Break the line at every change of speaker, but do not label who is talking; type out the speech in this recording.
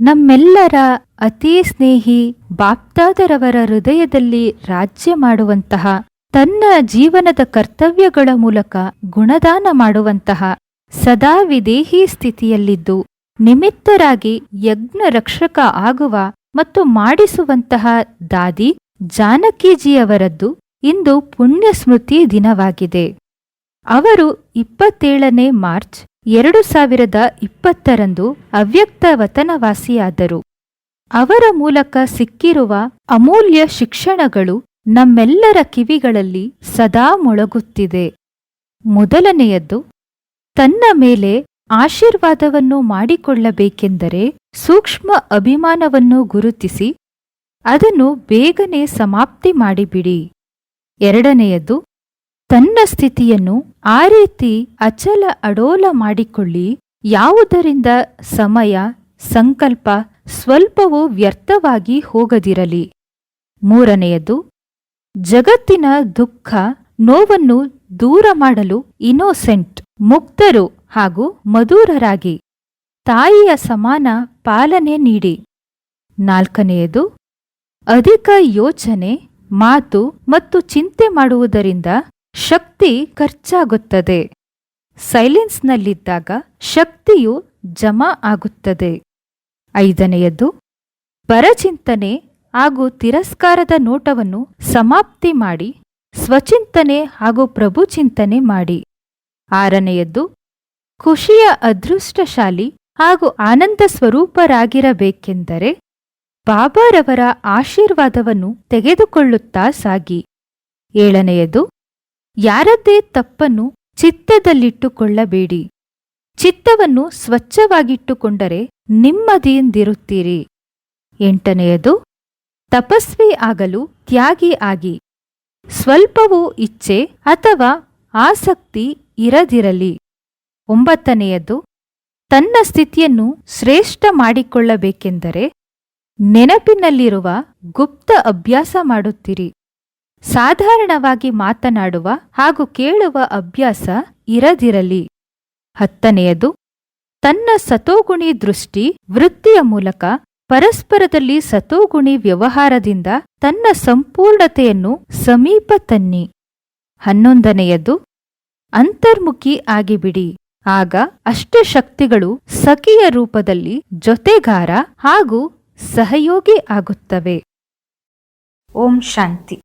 ನಮ್ಮೆಲ್ಲರ ಅತಿ ಸ್ನೇಹಿ ಬಾಪ್ತಾದರವರ ಹೃದಯದಲ್ಲಿ ರಾಜ್ಯ ಮಾಡುವಂತಹ, ತನ್ನ ಜೀವನದ ಕರ್ತವ್ಯಗಳ ಮೂಲಕ ಗುಣದಾನ ಮಾಡುವಂತಹ ಸದಾ ವಿದೇಹಿ ಸ್ಥಿತಿಯಲ್ಲಿದ್ದು, ನಿಮಿತ್ತರಾಗಿ ಯಜ್ಞ ರಕ್ಷಕ ಆಗುವ ಮತ್ತು ಮಾಡಿಸುವಂತಹ ದಾದಿ ಜಾನಕೀಜಿಯವರದ್ದು ಇಂದು ಪುಣ್ಯ ಸ್ಮೃತಿ ದಿನವಾಗಿದೆ. ಅವರು ಇಪ್ಪತ್ತೇಳನೇ ಮಾರ್ಚ್ ಎರಡು ಸಾವಿರದ ಇಪ್ಪತ್ತರಂದು ಅವ್ಯಕ್ತ ವತನವಾಸಿಯಾದರು. ಅವರ ಮೂಲಕ ಸಿಕ್ಕಿರುವ ಅಮೂಲ್ಯ ಶಿಕ್ಷಣಗಳು ನಮ್ಮೆಲ್ಲರ ಕಿವಿಗಳಲ್ಲಿ ಸದಾ ಮೊಳಗುತ್ತಿದೆ. ಮೊದಲನೆಯದ್ದು, ತನ್ನ ಮೇಲೆ ಆಶೀರ್ವಾದವನ್ನು ಮಾಡಿಕೊಳ್ಳಬೇಕೆಂದರೆ ಸೂಕ್ಷ್ಮ ಅಭಿಮಾನವನ್ನು ಗುರುತಿಸಿ, ಅದನ್ನು ಬೇಗನೆ ಸಮಾಪ್ತಿ ಮಾಡಿಬಿಡಿ. ಎರಡನೆಯದು ತನ್ನ ಸ್ಥಿತಿಯನ್ನು ಆ ರೀತಿ ಅಚಲ ಅಡೋಲ ಮಾಡಿಕೊಳ್ಳಿ. ಯಾವುದರಿಂದ ಸಮಯ, ಸಂಕಲ್ಪ ಸ್ವಲ್ಪವೂ ವ್ಯರ್ಥವಾಗಿ ಹೋಗದಿರಲಿ. ಮೂರನೆಯದು, ಜಗತ್ತಿನ ದುಃಖ ನೋವನ್ನು ದೂರ ಮಾಡಲು ಇನೋಸೆಂಟ್ ಮುಕ್ತರು ಹಾಗೂ ಮಧುರರಾಗಿ. ತಾಯಿಯ ಸಮಾನ ಪಾಲನೆ ನೀಡಿ. ನಾಲ್ಕನೆಯದು, ಅಧಿಕ ಯೋಚನೆ, ಮಾತು ಮತ್ತು ಚಿಂತೆ ಮಾಡುವುದರಿಂದ ಶಕ್ತಿ ಖರ್ಚಾಗುತ್ತದೆ. ಸೈಲೆನ್ಸ್ನಲ್ಲಿದ್ದಾಗ ಶಕ್ತಿಯು ಜಮಾ ಆಗುತ್ತದೆ. ಐದನೆಯದು, ಪರಚಿಂತನೆ ಹಾಗೂ ತಿರಸ್ಕಾರದ ನೋಟವನ್ನು ಸಮಾಪ್ತಿ ಮಾಡಿ, ಸ್ವಚಿಂತನೆ ಹಾಗೂ ಪ್ರಭುಚಿಂತನೆ ಮಾಡಿ. ಆರನೆಯದ್ದು ಖುಷಿಯ ಅದೃಷ್ಟಶಾಲಿ ಹಾಗೂ ಆನಂದ ಸ್ವರೂಪರಾಗಿರಬೇಕೆಂದರೆ ಬಾಬಾರವರ ಆಶೀರ್ವಾದವನ್ನು ತೆಗೆದುಕೊಳ್ಳುತ್ತಾ ಸಾಗಿ. ಏಳನೆಯದು ಯಾರದ್ದೇ ತಪ್ಪನ್ನು ಚಿತ್ತದಲ್ಲಿಟ್ಟುಕೊಳ್ಳಬೇಡಿ. ಚಿತ್ತವನ್ನು ಸ್ವಚ್ಛವಾಗಿಟ್ಟುಕೊಂಡರೆ ನಿಮ್ಮದಿಯಿಂದಿರುತ್ತೀರಿ. ಎಂಟನೆಯದು, ತಪಸ್ವಿ ಆಗಲು ತ್ಯಾಗಿ ಆಗಿ. ಸ್ವಲ್ಪವೂ ಇಚ್ಛೆ ಅಥವಾ ಆಸಕ್ತಿ ಇರದಿರಲಿ. ಒಂಬತ್ತನೆಯದು, ತನ್ನ ಸ್ಥಿತಿಯನ್ನು ಶ್ರೇಷ್ಠ ಮಾಡಿಕೊಳ್ಳಬೇಕೆಂದರೆ ನೆನಪಿನಲ್ಲಿರುವ ಗುಪ್ತ ಅಭ್ಯಾಸ ಮಾಡುತ್ತಿರಿ. ಸಾಧಾರಣವಾಗಿ ಮಾತನಾಡುವ ಹಾಗೂ ಕೇಳುವ ಅಭ್ಯಾಸ ಇರದಿರಲಿ. ಹತ್ತನೆಯದು, ತನ್ನ ಸತೋಗುಣಿ ದೃಷ್ಟಿ ವೃತ್ತಿಯ ಮೂಲಕ ಪರಸ್ಪರದಲ್ಲಿ ಸತೋಗುಣಿ ವ್ಯವಹಾರದಿಂದ ತನ್ನ ಸಂಪೂರ್ಣತೆಯನ್ನು ಸಮೀಪ ತನ್ನಿ. ಹನ್ನೊಂದನೆಯದು, ಅಂತರ್ಮುಖಿ ಆಗಿಬಿಡಿ. ಆಗ ಅಷ್ಟಶಕ್ತಿಗಳು ಸಖಿಯ ರೂಪದಲ್ಲಿ ಜೊತೆಗಾರ ಹಾಗೂ ಸಹಯೋಗಿ ಆಗುತ್ತವೆ. ಓಂ ಶಾಂತಿ.